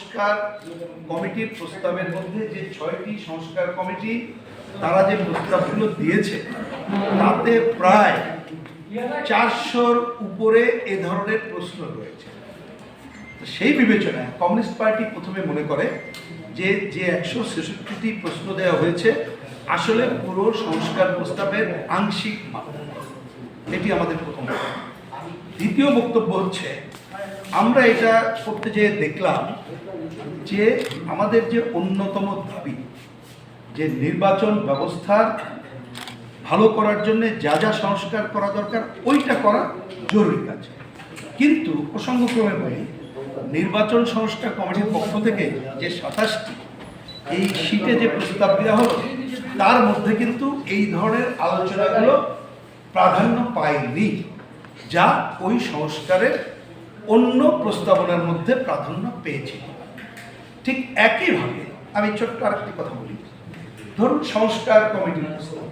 সংস্কার কমিটির প্রস্তাবের মধ্যে যে ছয়টি সংস্কার কমিটি, তারা যে প্রস্তাবগুলো দিয়েছে, তাতে প্রায় চারশোর উপরে এ ধরনের প্রশ্ন রয়েছে। সেই বিবেচনায় কমিউনিস্ট পার্টি প্রথমে মনে করে যে যে একশো ছেষট্টিটি প্রশ্ন দেওয়া হয়েছে, আসলে পুরো সংস্কার প্রস্তাবের আংশিক মাত্রা। এটি আমাদের প্রথম দ্বিতীয় বক্তব্য হচ্ছে আমরা এটা করতে যেয়ে দেখলাম যে আমাদের যে অন্যতম দাবি, যে নির্বাচন ব্যবস্থার ভালো করার জন্য যা যা সংস্কার করা দরকার, ওইটা করা জরুরি কাজ। কিন্তু প্রসঙ্গক্রমে বলি, নির্বাচন সংস্কার কমিটির পক্ষ থেকে যে সাতাশটি, এই শীটে যে প্রস্তাব দেওয়া হলো, তার মধ্যে কিন্তু এই ধরনের আলোচনাগুলো প্রাধান্য পায়নি, যা ওই সংস্কারের অন্য প্রস্তাবনার মধ্যে প্রাধান্য পেয়েছিল ঠিক একইভাবে আমি ছোট্ট আরেকটি কথা বলি। ধরুন সংস্কার কমিটির প্রস্তাব।